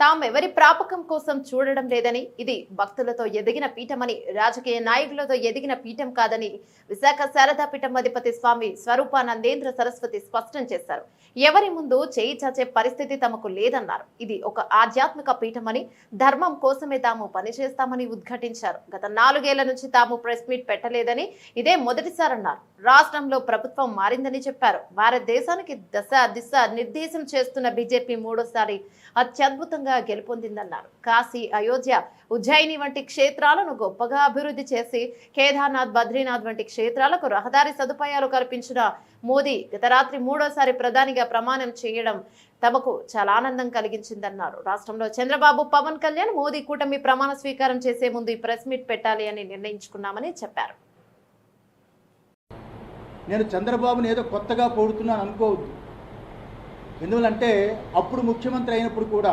తామెవరి ప్రాపకం కోసం చూడడం లేదని ఇది భక్తులతో ఎదిగిన పీఠమని రాజకీయ నాయకులతో ఎదిగిన పీఠం కాదని విశాఖ శారదా పీఠం అధిపతి స్వామి స్వరూపానందేంద్ర సరస్వతి స్పష్టం చేశారు. ఎవరి ముందు చేయి చాచే పరిస్థితి తమకు లేదన్నారు. ఇది ఒక ఆధ్యాత్మిక పీఠమని ధర్మం కోసమే తాము పనిచేస్తామని ఉద్ఘాటించారు. గత నాలుగేళ్ళ నుంచి తాము ప్రెస్ మీట్ పెట్టలేదని ఇదే మొదటిసారన్నారు. రాష్ట్రంలో ప్రభుత్వం మారిందని చెప్పారు. భారతదేశానికి దశ దిశ నిర్దేశం చేస్తున్న బీజేపీ మూడోసారి అత్యద్భుతంగా గెలుపొందిందన్నారు. కాశీ అయోధ్య ఉజ్జయిని వంటి క్షేత్రాలను గొప్పగా అభివృద్ధి చేసి కేదార్నాథ్ బద్రీనాథ్ వంటి క్షేత్రాలకు రహదారి సదుపాయాలు కల్పించిన మోదీ గత రాత్రి మూడోసారి ప్రధానిగా ప్రమాణం చేయడం తమకు చాలా ఆనందం కలిగించిందన్నారు. రాష్ట్రంలో చంద్రబాబు పవన్ కళ్యాణ్ మోదీ కూటమి ప్రమాణ స్వీకారం చేసే ముందు ఈ ప్రెస్ మీట్ పెట్టాలి అని నిర్ణయించుకున్నామని చెప్పారు. నేను చంద్రబాబుని ఏదో కొత్తగా పోడుతున్నాను అనుకోవద్దు. ఎందువలంటే అప్పుడు ముఖ్యమంత్రి అయినప్పుడు కూడా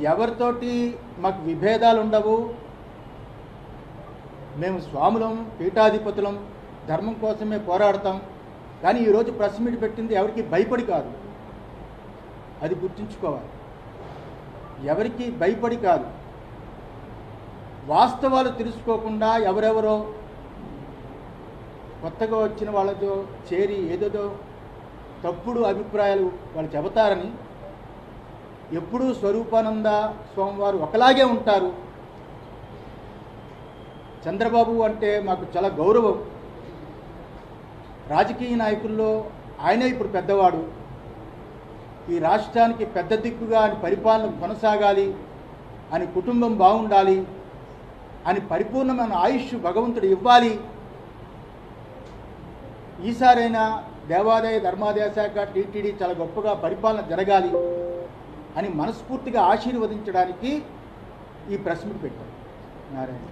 ఎవరితోటి మాకు విభేదాలు ఉండవు. మేము స్వాములం పీఠాధిపతులం ధర్మం కోసమే పోరాడతాం. కానీ ఈరోజు ప్రెస్ మీట్ పెట్టింది ఎవరికి భయపడి కాదు. అది గుర్తుంచుకోవాలి. ఎవరికి భయపడి కాదు. వాస్తవాలు తెలుసుకోకుండా ఎవరెవరో కొత్తగా వచ్చిన వాళ్ళతో చేరి ఏదేదో తప్పుడు అభిప్రాయాలు వాళ్ళు చెబుతారని ఎప్పుడూ స్వరూపానంద స్వామివారు ఒకలాగే ఉంటారు. చంద్రబాబు అంటే మాకు చాలా గౌరవం. రాజకీయ నాయకుల్లో ఆయనే ఇప్పుడు పెద్దవాడు. ఈ రాష్ట్రానికి పెద్ద దిక్కుగా అని పరిపాలన కొనసాగాలి అని కుటుంబం బాగుండాలి అని పరిపూర్ణమైన ఆయుష్ భగవంతుడు ఇవ్వాలి. ఈసారైనా దేవాదాయ ధర్మాదాయ శాఖ టీటీడీ చాలా గొప్పగా పరిపాలన జరగాలి. అని మనస్ఫూర్తిగా ఆశీర్వదించడానికి ఈ ప్రెస్ మీట్ పెట్టాం. నారాయణ.